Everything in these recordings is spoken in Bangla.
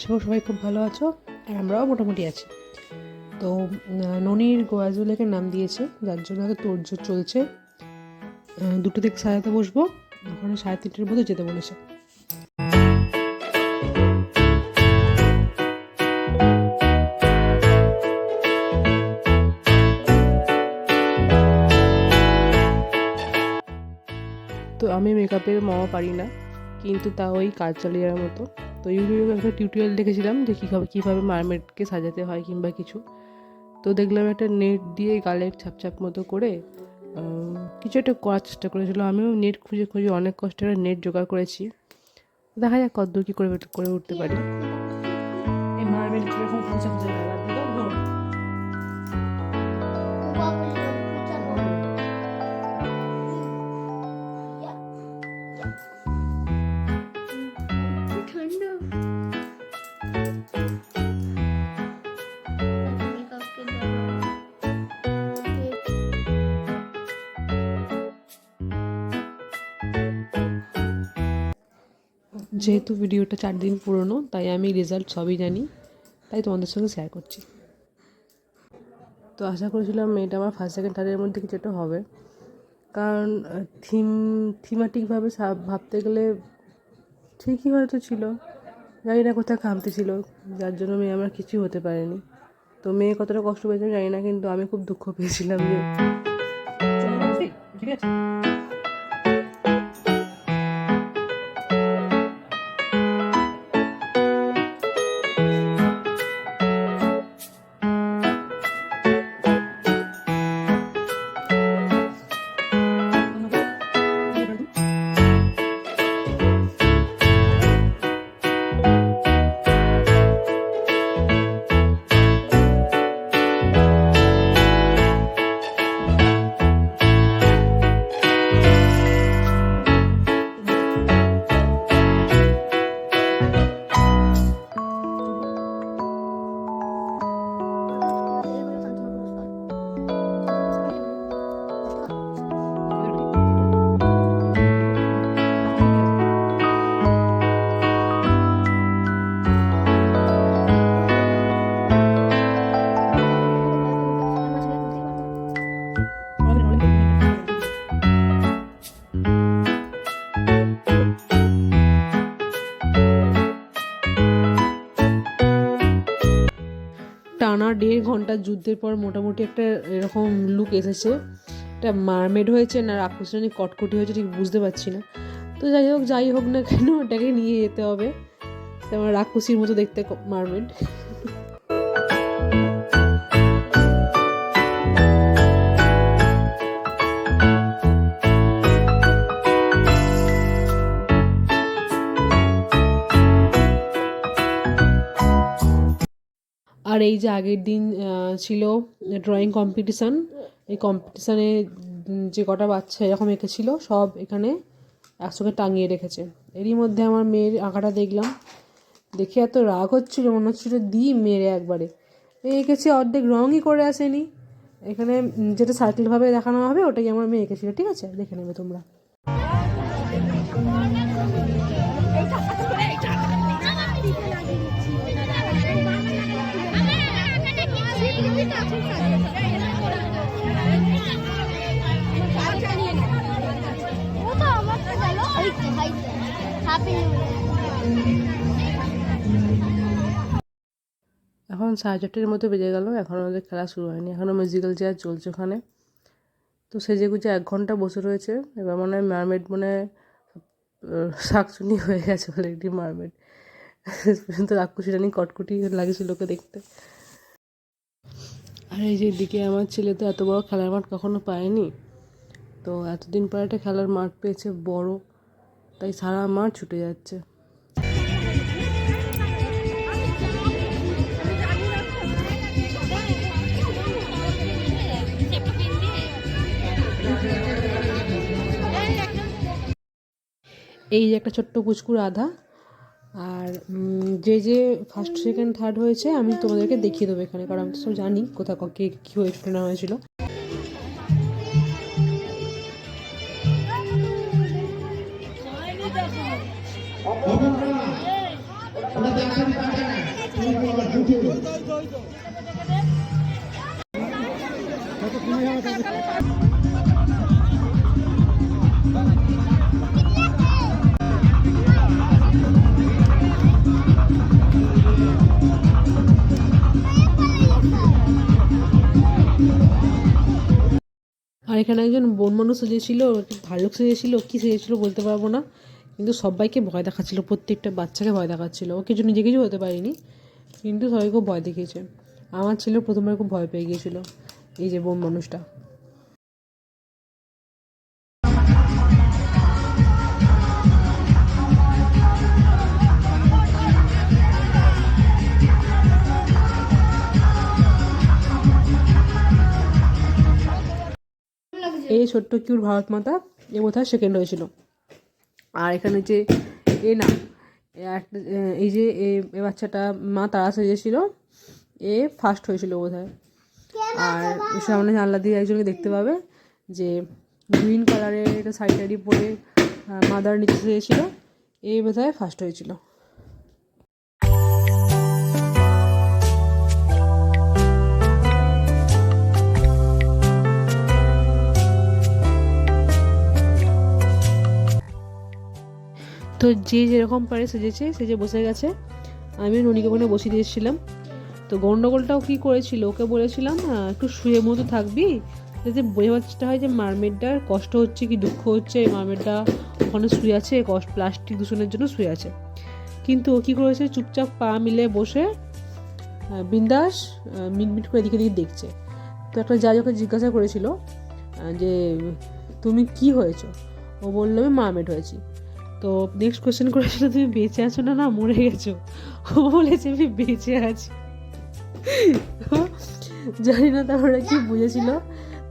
আশা করি সবাই খুব ভালো আছো, আর আমরাও মোটামুটি আছি। তো ননির গোয়াজু লেকের নাম দিয়েছে, যার জন্য হয়তো তোড়জোড় চলছে। দুটো দিক সাজাতে বসবো, ওখানে সাড়ে তিনটের মধ্যে যেতে বলেছে। তো আমি মেকআপের মামা পারি না, কিন্তু তা ওই কাজ চালিয়ে মতো। তো ইউটিউবে একটা টিউটোরিয়াল দেখেছিলাম যে কীভাবে কীভাবে মারমেডকে সাজাতে হয় কিংবা কিছু। তো দেখলাম একটা নেট দিয়ে গালের ছাপছাপ ছাপ মতো করে কিছু একটা করার চেষ্টা করেছিল। আমিও নেট খুঁজে খুঁজে অনেক কষ্টে করে নেট জোগাড় করেছি। দেখা যাক কতদূর কী করে করে উঠতে পারি। এই মারমেড কীরকম খোঁজা খোঁজা যেহেতু ভিডিওটা চার দিন পুরনো, তাই আমি রেজাল্ট সবই জানি, তাই তোমাদের সঙ্গে শেয়ার করছি। তো আশা করেছিলাম এটা আমার ফার্স্ট সেকেন্ড থার্ডের মধ্যে কিছু একটা হবে। কারণ থিম থিমাটিকভাবে ভাবতে গেলে ঠিকই হয়তো ছিল, জানি না কোথায় খামতি ছিল, যার জন্য মেয়ে আমার কিছুই হতে পারেনি। তো মেয়ে কতটা কষ্ট পেয়েছে জানি না, কিন্তু আমি খুব দুঃখ পেয়েছিলাম যে ঠিক আছে। দেড় ঘণ্টা যুদ্ধের পর মোটামুটি একটা এরকম লুক এসেছে। একটা মারমেড হয়েছে না রাক্ষসরানি কটকটি হয়েছে ঠিক বুঝতে পারছি না। তো যাই হোক যাই হোক না কেন ওটাকে নিয়ে যেতে হবে। তেমন রাক্ষসীর মতো দেখতে মারমেড আর এই যে আগের দিন ছিল ড্রয়িং কম্পিটিশান এই কম্পিটিশানে যে কটা বাচ্চা এরকম এঁকেছিল, সব এখানে একসঙ্গে টাঙিয়ে রেখেছে। এরই মধ্যে আমার মেয়ের আঁকাটা দেখলাম। দেখে এত রাগ হচ্ছিল, মনে হচ্ছিল দিই মেরে একবারে। এই এঁকেছে অর্ধেক, রঙই করে আসেনি। এখানে যেটা সার্কেলভাবে দেখানো হবে, ওটাই আমার মেয়ে এঁকেছিল, ঠিক আছে? দেখে নেবে তোমরা। এখন সাড়ে চারটের মতো বেজে গেল, এখন আমাদের খেলা শুরু হয়নি। এখনও মিউজিক্যাল চেয়ার চলছে ওখানে। তো সেজে গুজে এক ঘণ্টা বসে রয়েছে। এবার মনে হয় মারমেড মনে হয় শাকচুনি হয়ে গেছে বলে একটি মারমেড শেষ পর্যন্ত রাক্ষসী রানী কটকটি লাগেছিল লোকে দেখতে। আর এই যে দিকে আমার ছেলে তো এত বড় খেলার মাঠ কখনো পায়নি। তো এতদিন পর একটা খেলার মাঠ পেয়েছে বড়। তাই সারা মাঠ ছুটে যাচ্ছে। এই যে একটা ছোট্ট কুচকুর আধা, আর যে যে ফার্স্ট সেকেন্ড থার্ড হয়েছে, আমি তোমাদেরকে দেখিয়ে দেবো এখানে, কারণ আমি তো সব জানি কোথাও কে, কী হয়েছিল, না হয়েছিল। আর এখানে একজন বন মানুষ সেজেছিল ভাল্লুক সেজেছিল কী সেজেছিল বলতে পারব না। কিন্তু সবাইকে ভয় দেখাচ্ছিল, প্রত্যেকটা বাচ্চাকে ভয় দেখাচ্ছিল। ও কিছু নিজে কিছু হতে পারিনি, কিন্তু সবাই খুব ভয় দেখিয়েছে। আমার ছেলে প্রথমবার খুব ভয় পেয়ে গিয়েছিল, এই যে বন মানুষটা। এই ছোট্ট কিউর ভারত মাতা এ বোধহয় সেকেন্ড হয়েছিল? আর এখানে যে এ না, এ একটা- এই যে এ- এ বাচ্চাটা মা তারা সেজেছিল এ ফার্স্ট হয়েছিল বোধ হয় আর সামনে জানলা দিয়ে একজনকে দেখতে পাবে যে গ্রিন কালারের একটা শাড়ি টাড়ি পরে মাদার নিচে সেজেছিল এই বোধহয় ফার্স্ট হয়েছিল। তো যে যেরকম পারে সেজেছে, সেজে বসে গেছে। আমি ননিকে ওখানে বসিয়ে দিয়েছিলাম তো গন্ডগোলটাও কি করেছিল? ওকে বলেছিলাম একটু শুয়ে মতো থাকবি যে যাতে বোঝাটা হয় যে মারমেডটার কষ্ট হচ্ছে কি দুঃখ হচ্ছে। এই মারমেডটা ওখানে শুয়ে আছে কষ্ট, প্লাস্টিক দূষণের জন্য শুয়ে আছে। কিন্তু ও কী করেছে? চুপচাপ পা মিলে বসে বিন্দাস মিটমিট করে এদিকে দিকে দেখছে। তো একটা যা ওকে জিজ্ঞাসা করেছিল যে, তুমি কি হয়েছো? ও বলল, আমি মারমেড হয়েছি। তো নেক্সট কোয়েশ্চেন করেছিল তুমি বেঁচে আছো না না মরে গেছো? ও বলেছে আমি বেঁচে আছি। জানি না তারপরে কি বুঝেছিল।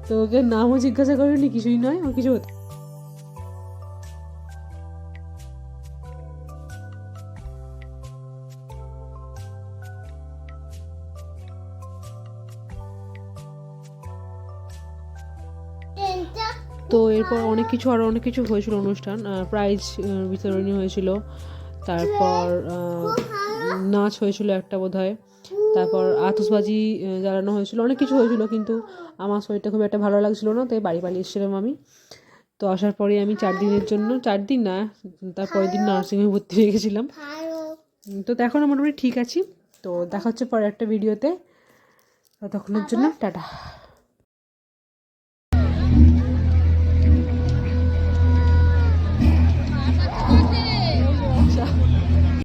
তো ওকে নামও জিজ্ঞাসা করেনি, কিছুই নয়, ও কিছু তো এরপর অনেক কিছু আরও অনেক কিছু হয়েছিল অনুষ্ঠান প্রাইজ বিতরণী হয়েছিল, তারপর নাচ হয়েছিল একটা বোধহয়, তারপর আতসবাজি জ্বালানো হয়েছিল, অনেক কিছু হয়েছিল কিন্তু আমার শরীরটা খুব একটা ভালো লাগছিল না, তাই বাড়ি পালিয়ে এসেছিলাম আমি। তো আসার পরে আমি চার দিনের জন্য, চার দিন না তারপরের দিন নার্সিংহোমে ভর্তি হয়ে গেছিলাম। তো এখন মোটামুটি ঠিক আছি, তো দেখা হচ্ছে পরে একটা ভিডিওতে ততক্ষণের জন্য, টাটা।